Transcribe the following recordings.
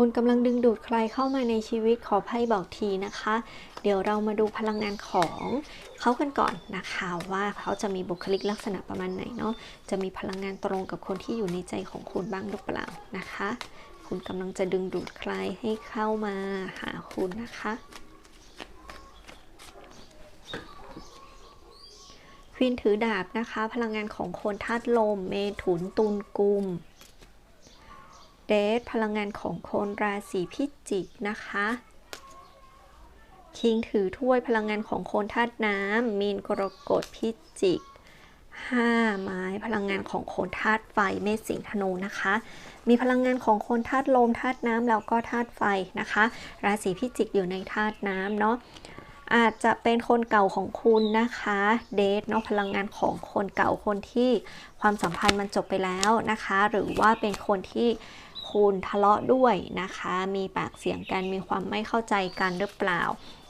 คุณกำลังดึงดูดใครเข้ามาในชีวิตขอไพ่บอกทีนะคะ เดี๋ยวเรามาดูพลังงานของเขากันก่อนนะคะว่าเขาจะมีบุคลิกลักษณะประมาณไหนเนาะจะมีพลังงานตรงกับคนที่อยู่ในใจของคุณบ้างหรือเปล่านะคะ คุณกำลังจะดึงดูดใครให้เข้ามาหาคุณนะคะควีนถือดาบนะคะ พลังงานของคนธาตุลม เมถุนตุลกุม เดทพลังงานของคนราศีพิจิกนะคะคิงถือถ้วยพลังงานของคนธาตุน้ำมีนกรกฎพิจิกห้าไม้พลังงานของคนธาตุไฟเมษสิงธนูนะคะ มีพลังงานของคนธาตุลมธาตุน้ำแล้วก็ธาตุไฟนะคะ ราศีพิจิกอยู่ในธาตุน้ำเนาะอาจจะเป็นคนเก่าของคุณนะคะ เดทเนาะพลังงานของคนเก่าคนที่ความสัมพันธ์มันจบไปแล้วนะคะ หรือว่าเป็นคนที่ คุณทะเลาะด้วยนะคะ มีปากเสียงกันมีความไม่เข้าใจกันหรือเปล่า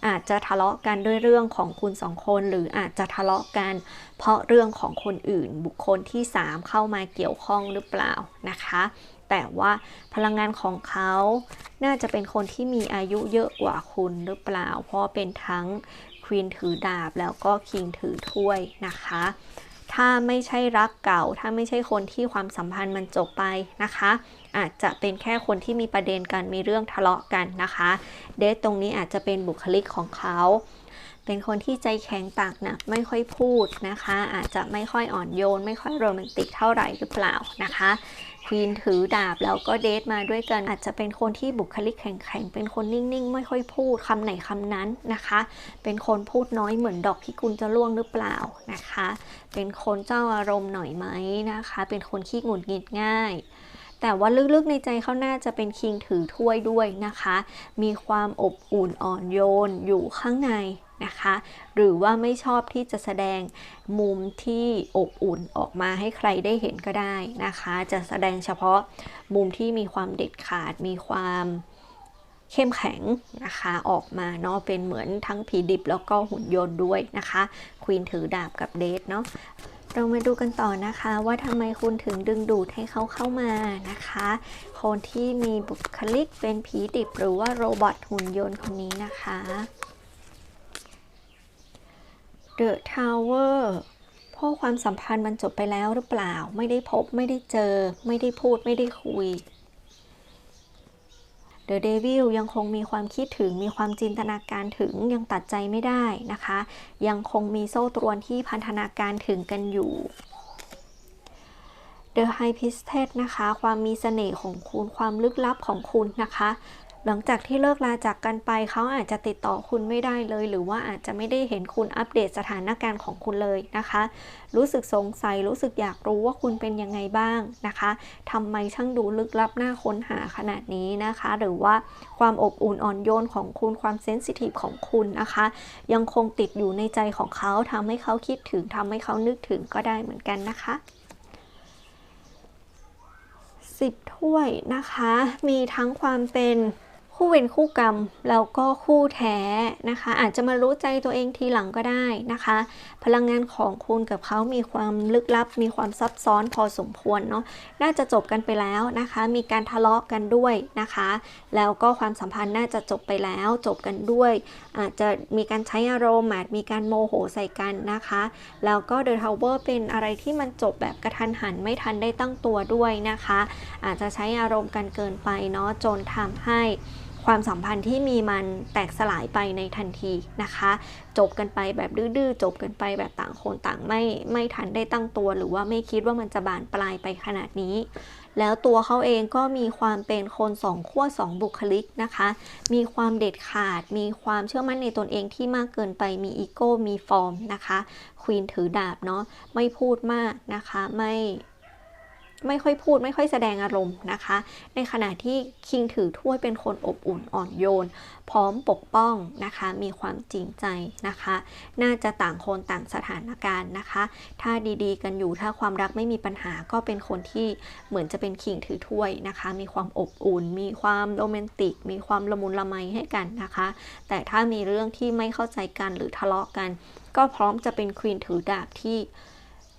อาจจะทะเลาะกันด้วยเรื่องของคุณสองคน หรืออาจจะทะเลาะกัน เพราะเรื่องของคนอื่น บุคคลที่ 3 เข้ามาเกี่ยวข้องหรือเปล่านะคะ แต่ว่าพลังงานของเขา น่าจะเป็นคนที่มีอายุเยอะกว่าคุณหรือเปล่า เพราะเป็นทั้งควีนถือดาบแล้วก็คิงถือถ้วยนะคะ ถ้าไม่ใช่รักเก่า ถ้าไม่ใช่คนที่ความสัมพันธ์มันจบไปนะคะ อาจจะเป็นแค่คนที่มีประเด็นกันมีเรื่องทะเลาะกันนะคะ เดทตรงนี้อาจจะเป็นบุคลิกของเขา เป็นคนที่ใจแข็งปากหนักไม่ค่อยพูดนะคะ อาจจะไม่ค่อยอ่อนโยน ไม่ค่อยโรแมนติกเท่าไหร่หรือเปล่านะคะควีนถือดาบแล้วก็เดทมาด้วยกันอาจจะเป็นคนที่บุคลิกแข็งๆ เป็นคนนิ่งๆ ไม่ค่อยพูดคำไหนคำนั้นนะคะ เป็นคนพูดน้อยเหมือนดอกพิกุลจะร่วงหรือเปล่านะคะ เป็นคนเจ้าอารมณ์หน่อยไหมนะคะ เป็นคนขี้หงุดหงิดง่ายแต่ว่าลึกๆในใจเขาน่าจะเป็นคิงถือถ้วยด้วยนะคะ มีความอบอุ่นอ่อนโยนอยู่ข้างใน นะคะ หรือว่าไม่ชอบที่จะแสดงมุมที่อบอุ่นออกมาให้ใครได้เห็นก็ได้นะคะ จะแสดงเฉพาะมุมที่มีความเด็ดขาดมีความเข้มแข็งนะคะออกมาเนาะเป็นเหมือนทั้งผีดิบแล้วก็หุ่นยนต์ด้วยนะคะควีนถือดาบกับเดทเนาะเรามาดูกันต่อนะคะว่าทำไมคุณถึงดึงดูดให้เขาเข้ามานะคะ คนที่มีบุคลิกเป็นผีดิบหรือว่าโรบอทหุ่นยนต์คนนี้นะคะ The Tower เพราะความสัมพันธ์มันจบไปแล้วหรือเปล่า ไม่ได้พบไม่ได้เจอ ไม่ได้พูดไม่ได้คุย The Devil ยังคงมีความคิดถึงมีความจินตนาการถึงยังตัดใจไม่ได้นะคะ ยังคงมีโซ่ตรวนที่พันธนาการถึงกันอยู่ The High Priestess นะคะ ความมีเสน่ห์ของคุณความลึกลับของคุณนะคะ หลังจากที่เลิกลาจากกันไปเขาอาจจะติดต่อคุณไม่ได้เลย หรือว่าอาจจะไม่ได้เห็นคุณอัปเดตสถานการณ์ของคุณเลยนะคะ รู้สึกสงสัยรู้สึกอยากรู้ว่าคุณเป็นยังไงบ้างนะคะทำไมช่างดูลึกลับหน่าค้นหาขนาดนี้นะคะ หรือว่าความอบอุ่นอ่อนโยนของคุณความเซนซิทีฟของคุณนะคะ ยังคงติดอยู่ในใจของเขาทำให้เขาคิดถึงทำให้เขานึกถึงก็ได้เหมือนกันนะคะสิบถ้วยนะคะ มีทั้งความเป็น คู่เวรคู่กรรมแล้วก็คู่แท้นะคะ อาจจะมารู้ใจตัวเองทีหลังก็ได้นะคะ พลังงานของคุณกับเขามีความลึกลับ มีความซับซ้อนพอสมควรเนาะน่าจะจบกันไปแล้วนะคะ มีการทะเลาะกันด้วยนะคะ แล้วก็ความสัมพันธ์น่าจะจบไปแล้ว จบกันด้วย อาจจะมีการใช้อารมณ์อาจมีการโมโหใส่กันนะคะ แล้วก็เดอะทาวเวอร์เป็นอะไรที่มันจบแบบกระทันหันไม่ทันได้ตั้งตัวด้วยนะคะ อาจจะใช้อารมณ์กันเกินไปเนาะจนทำให้ ความสัมพันธ์ที่มีมันแตกสลายไปในทันทีนะคะ จบกันไปแบบดื้อๆจบกันไปแบบต่างคนต่างไม่ไม่ทันได้ตั้งตัว หรือว่าไม่คิดว่ามันจะบานปลายไปขนาดนี้ แล้วตัวเขาเองก็มีความเป็นคนสองขั้วสองบุคลิกนะคะ มีความเด็ดขาด มีความเชื่อมั่นในตนเองที่มากเกินไปมีอีโก้มีฟอร์มนะคะควีนถือดาบเนาะไม่พูดมากนะคะไม่ ไม่ค่อยพูดไม่ค่อยแสดงอารมณ์นะคะ ในขณะที่คิงถือถ้วยเป็นคนอบอุ่นอ่อนโยน พร้อมปกป้องนะคะ มีความจริงใจนะคะ น่าจะต่างคนต่างสถานการณ์นะคะ ถ้าดีๆ กันอยู่ถ้าความรักไม่มีปัญหาก็เป็นคนที่เหมือนจะเป็นคิงถือถ้วยนะคะ มีความอบอุ่น มีความโรแมนติก มีความละมุนละไมให้กันนะคะ แต่ถ้ามีเรื่องที่ไม่เข้าใจกันหรือทะเลาะกัน ก็พร้อมจะเป็นควีนถือดาบที่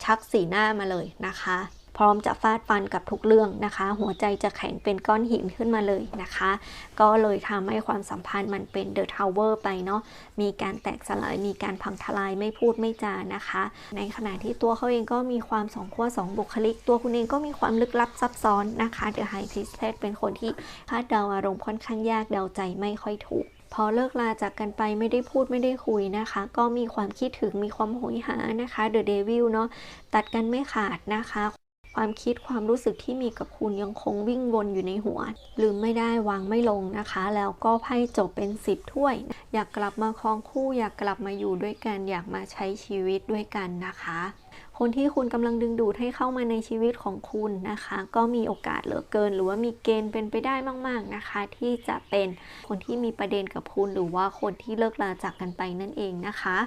ชักสีหน้ามาเลยนะคะ พร้อมจะฟาดฟันกับทุกเรื่องนะคะ หัวใจจะแข็งเป็นก้อนหินขึ้นมาเลยนะคะ ก็เลยทำให้ความสัมพันธ์มันเป็นเดอะทาวเวอร์ไปเนาะมีการแตกสลายมีการพังทลายไม่พูดไม่จานะคะ ในขณะที่ตัวเขาเองก็มีความสองขั้วสองบุคลิก ตัวคุณเองก็มีความลึกลับซับซ้อนนะคะเดอะไฮพิสเ s เป็นคนที่คาดเดาอารมณ์ค่อนข้างยากเดาใจไม่ค่อยถูกพอเลิกลาจากกันไปไม่ได้พูดไม่ได้คุยนะคะ ก็มีความคิดถึงมีความโหยหานะคะเดอะเดวิลเนาะตัดกันไม่ขาดนะคะ ความคิดความรู้สึกที่มีกับคุณยังคงวิ่งวนอยู่ในหัว ลืมไม่ได้วางไม่ลงนะคะ แล้วก็ไพ่จบเป็น 10 ถ้วย อยากกลับมาครองคู่ อยากกลับมาอยู่ด้วยกัน อยากมาใช้ชีวิตด้วยกันนะคะ คนที่คุณกำลังดึงดูดให้เข้ามาในชีวิตของคุณนะคะ ก็มีโอกาสเหลือเกิน หรือว่ามีเกณฑ์เป็นไปได้มาก ๆนะคะ ที่จะเป็นคนที่มีประเด็นกับคุณ หรือว่าคนที่เลิกลาจากกันไปนั่นเองนะคะ